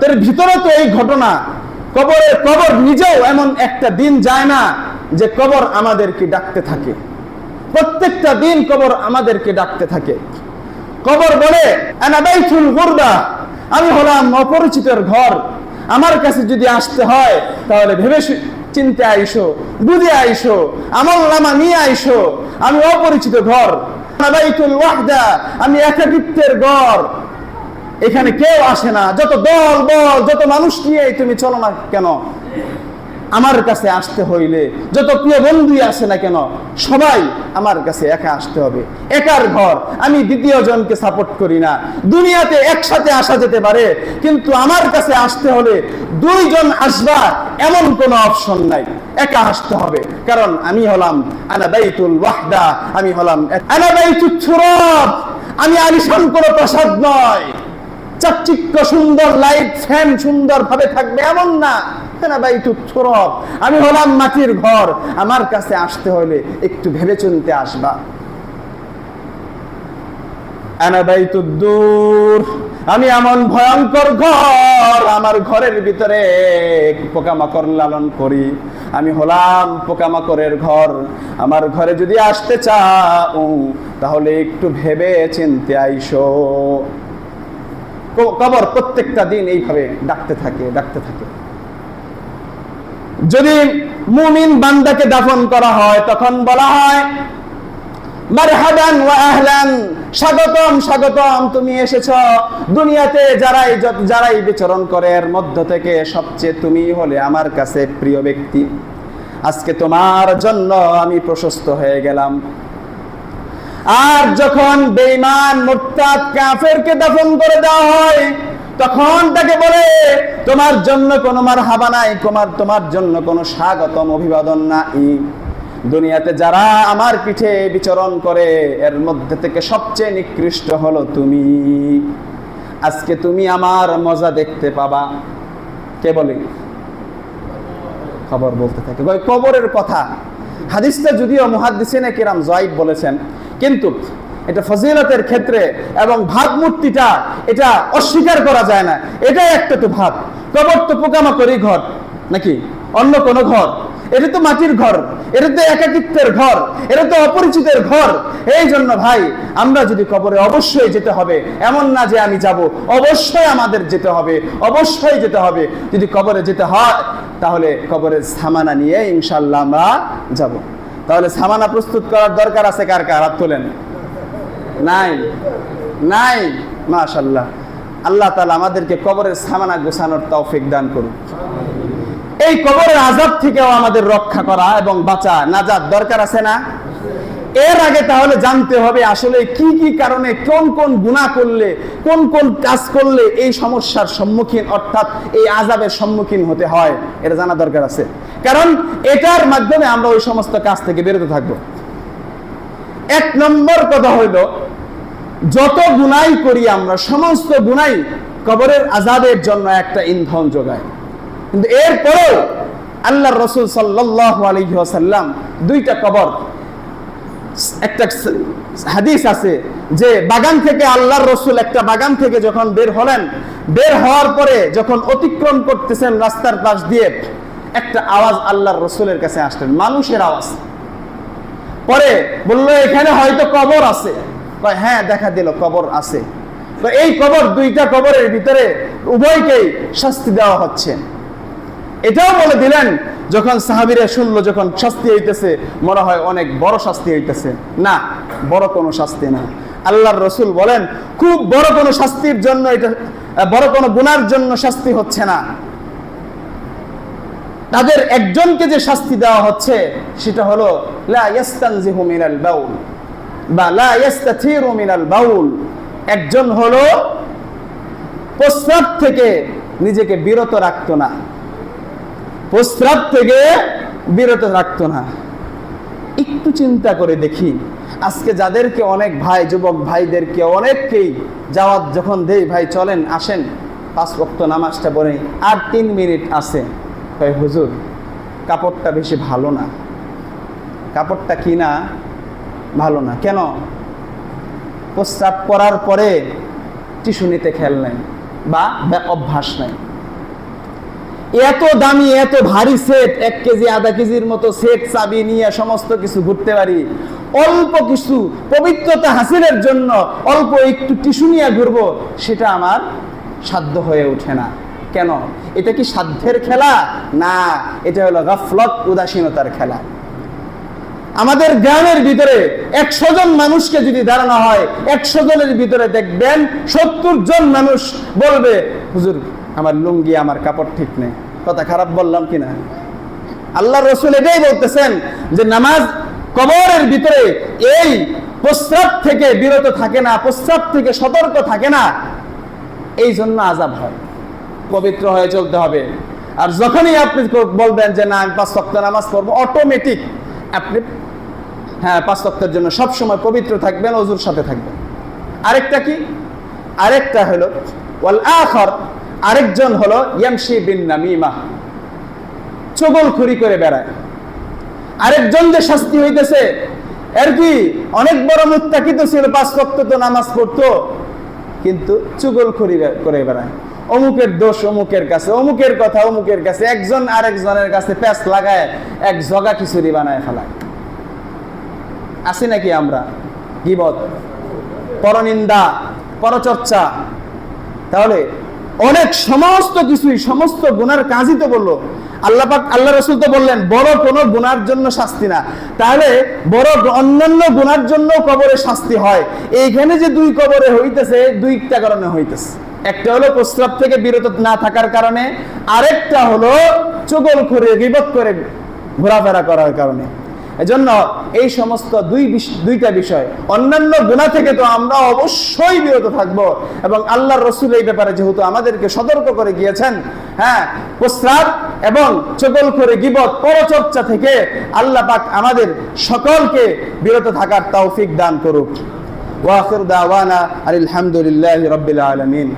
তোর ভিতরে তো এই ঘটনা কবরের কবর নিজেও এমন একটা দিন যায় না যে কবর আমাদেরকে ডাকতে থাকে। প্রত্যেকটা দিন কবর আমাদেরকে ডাকতে থাকে। কবর বলে আমি হলাম অপরিচিতের ঘর। আমার কাছে যদি আসতে হয়, তাহলে ভেবে চিনতে আইসো, বুঝে আইসো, আমল নামা নিয়ে আইসো, আমি অপরিচিত ঘর। আমি একাকিত্বের ঘর। এখানে কেউ আসে না। যত দল, বল, যত মানুষ নিয়ে তুমি চলো না কেন? আমার কাছে আসতে হইলে যত প্রিয় বন্ধুই আসে না কেন, সবাই আমার কাছে একা আসতে হবে। একার ঘর, আমি দ্বিতীয় জনকে সাপোর্ট করি না। দুনিয়াতে একসাথে আসা যেতে পারে, কিন্তু আমার কাছে আসতে হলে দুইজন আসবা এমন কোনো অপশন নাই। একা আসতে হবে। কারণ আমি হলাম আনা আনাবাইতুল ওয়াহদা, আমি হলাম আনা আনাবাইতুল ছুরব আমি আলিশান কোনো প্রসাদ নয়। চাকচিক্য সুন্দর লাইট ফ্যান সুন্দর ভাবে থাকবে, এমন না। ছোরব আমি হলাম মাটির ঘর। আমার কাছে আসতে হলে একটু ভেবে চিনতে আসবা আমি এমন ভয়ঙ্কর ঘর, আমার ঘরের ভিতরে পোকামাকড় লালন করি। আমি হলাম পোকামাকড়ের ঘর। আমার ঘরে যদি আসতে চাও, তাহলে একটু ভেবে চিনতে আইসো। কবর প্রত্যেকটা দিন এইভাবে ডাকতে থাকে ডাকতে থাকে। যদি মুমিন বান্দাকে দাফন করা হয়, তখন বলা হয় স্বাগতম স্বাগতম, তুমি এসেছ। দুনিয়াতে যারাই যারাই বিচরণ করে, এর মধ্য থেকে সবচেয়ে তুমি হলে আমার কাছে প্রিয় ব্যক্তি। আজকে তোমার জন্য আমি প্রশস্ত হয়ে গেলাম। আর যখন বেঈমান, মুরতাদ, কাফেরকে দাফন করে দেওয়া হয়, তখন তাকে বলে, তোমার জন্য কোনো মার হাবা নাই, তোমার তোমার জন্য কোনো স্বাগতম অভিবাদন নাই। দুনিয়াতে যারা আমার পিঠে বিচরণ করে, এর মধ্যে থেকে সবচেয়ে নিকৃষ্ট হলো তুমি। আজকে তুমি আমার মজা দেখতে পাবা। কে বলে? খবর বলতে থাকে। কবরের কথা। হাদিসটা যদিও মুহাদ্দিসিনে কিরাম জয়ীব বলেছেন কিন্তু এটা ফজিলতের ক্ষেত্রে এবং ভাবমূর্তিটা এটা অস্বীকার করা যায় না। এটাই একটা তো ভাব। কবর তো পোকামাকড়ি ঘর, নাকি? অন্য কোন ঘর। এটা তো মাটির ঘর, এটা তো একাকিত্বের ঘর, এটা তো অপরিচিতের ঘর। এই জন্য ভাই, আমরা যদি কবরে অবশ্যই যেতে হবে, এমন না যে আমি যাব, অবশ্যই আমাদের যেতে হবে, অবশ্যই যেতে হবে। যদি কবরে যেতে হয়, তাহলে কবরের সামানা নিয়ে ইনশাল্লাহ আমরা যাব। তাহলে সামানা প্রস্তুত করার দরকার আছে কার কার? হাত তোলেন। নাই। নাই। মাশাল্লাহ আল্লাহ তাআলা আমাদেরকে কবরের সামানা গোছানোর তৌফিক দান করুন এই কবরের আজাব থেকেও আমাদের রক্ষা করা এবং বাঁচা, নাজাত দরকার আছে না? এর আগে তাহলে জানতে হবে আসলে কি কি কারণে কোন কোন গুনাহ করলে, কোন কোন কাজ করলে এই সমস্যার সম্মুখীন, অর্থাৎ এই আজাবের সম্মুখীন হতে হয়, এটা জানা দরকার আছে। কারণ এটার মাধ্যমে আমরা ওই সমস্ত কাজ থেকে বেরোতে থাকব। এক নম্বর কথা হইল, যত গুনাই করি আমরা, সমস্ত গুনাই কবরের আজাদের জন্য একটা ইন্ধন যোগায়। কিন্তু এরপরেও আল্লাহ রসুল সাল্লাহ আলহিহাসাল্লাম দুইটা কবর একটা হাদিস আছে যে বাগান থেকে আল্লাহর রসুল একটা বাগান থেকে যখন বের হলেন, বের হওয়ার পরে যখন অতিক্রম করতেছেন রাস্তার পাশ দিয়ে, একটা আওয়াজ আল্লাহর রসুলের কাছে আসলেন, মানুষের আওয়াজ। পরে বলল, এখানে হয়তো কবর আছে। হ্যাঁ দেখা দিল, কবর আছে। তো এই কবর, দুইটা কবরের ভিতরে উভয়কেই শাস্তি দেওয়া হচ্ছে। এটাও বলে দিলেন, যখন সাহাবিরা শুনলো, যখন শাস্তি হইতেছে, মনে হয় অনেক বড় শাস্তি হইতেছে। না, বড় কোনো শাস্তি না। আল্লাহর রসুল বলেন, খুব বড় কোনো শাস্তির জন্য এটা, বড় কোনো গুনার জন্য শাস্তি হচ্ছে না। তাদের একজনকে যে শাস্তি দেওয়া হচ্ছে, সেটা হলো মিনাল বাউল বা মিনাল বাউল। একজন হলো, প্রস্রাব থেকে নিজেকে বিরত রাখতো না। প্রস্রাব থেকে বিরত রাখতো না। একটু চিন্তা করে দেখি, আজকে যাদেরকে অনেক ভাই, যুবক ভাইদেরকে অনেককেই যাওয়াত যখন দেই, ভাই চলেন, আসেন, পাঁচ বক্ত নামাজটা পড়ে আর তিন মিনিট আছে। কয়, হুজুর, কাপড়টা বেশি ভালো না। কাপড়টা কি না ভালো না। কেন? প্রস্রাব করার পরে টিস্যু নিতে খেয়াল নাই বা অভ্যাস নাই। এত দামি, এত ভারী সেট এক কেজি, আধা কেজির মতো সেট চাবি নিয়ে সমস্ত কিছু ঘুরতে পারি। অল্প কিছু পবিত্রতা হাসিলের জন্য অল্প একটু টিস্যু নিয়ে ঘুরবো, সেটা আমার সাধ্য হয়ে ওঠে না। কেন? এটা কি সাধ্যের খেলা? না, এটা হলো গাফলত, উদাসীনতার খেলা। আমাদের গ্রামের ভিতরে একশো জন মানুষকে যদি দাঁড়ানো হয়, একশো জনের ভিতরে দেখবেন সত্তর জন মানুষ বলবে, হুজুর আমার লুঙ্গি, আমার কাপড় ঠিক নেই। কথা খারাপ বললাম কিনা? আল্লাহ রসুল এটাই বলতেছেন যে নামাজ কবরের ভিতরে এই প্রস্রাব থেকে বিরত থাকে না, প্রস্রাব থেকে সতর্ক থাকে না। এই জন্য আজাব হয়। পবিত্র হয়ে চলতে হবে। আর যখনই আপনি বলবেন যে না, আমি পাঁচ সপ্তাহ নামাজ পড়ব অটোমেটিক আপনি হ্যাঁ পাঁচ সপ্তাহের জন্য সব সময় পবিত্র থাকবেন, অজুর সাথে থাকবেন। আরেকটা কি? আরেকটা হলো, ওয়াল আখর আরেকজন হলো ইয়ামশি বিন নামিমা। চগলখুরি করে বেড়ায়। আরেকজন যে শাস্তি হইতেছে, এর কি অনেক বড় মুত্তাকিত ছিল, পাঁচ ওয়াক্ত তো নামাজ পড়তো, কিন্তু চুগলখড়ি করে বেড়ায়। অমুকের দোষ অমুকের কাছে, অমুকের কথা অমুকের কাছে, একজন আরেকজনের কাছে প্যাচ লাগায়, এক জগা খিচুড়ি বানায় ফেলায়। আছি নাকি আমরা? গিবত, পরনিন্দা, পরচর্চা। তাহলে অনেক সমস্ত কিছুই, সমস্ত গুনার কাজই তো বলল। আল্লাহ পাক, আল্লাহ রসুল তো বললেন, বড় কোনো গুনার জন্য শাস্তি না। তাহলে বড় অন্যান্য গুনার জন্য কবরে শাস্তি হয়। এইখানে যে দুই কবরে হইতেছে, দুইটা কারণে হইতেছে। একটা হলো প্রস্রাব থেকে বিরত না থাকার কারণে, আরেকটা হলো চগল করে বিপদ করে ঘোরাফেরা করার কারণে। এজন্য এই সমস্ত দুই দুইটা বিষয়, অন্যান্য গুণা থেকে তো আমরা অবশ্যই বিরত থাকব। এবং আল্লাহর রসুল এই ব্যাপারে যেহেতু আমাদেরকে সতর্ক করে গিয়েছেন হ্যাঁ প্রস্রাব এবং চকল করে গিবত পরচর্চা থেকে আল্লাহ পাক আমাদের সকলকে বিরত থাকার তৌফিক দান করুক। ওয়াখির দাওয়ানা আলহামদুলিল্লাহ রব্বিল আলামিন।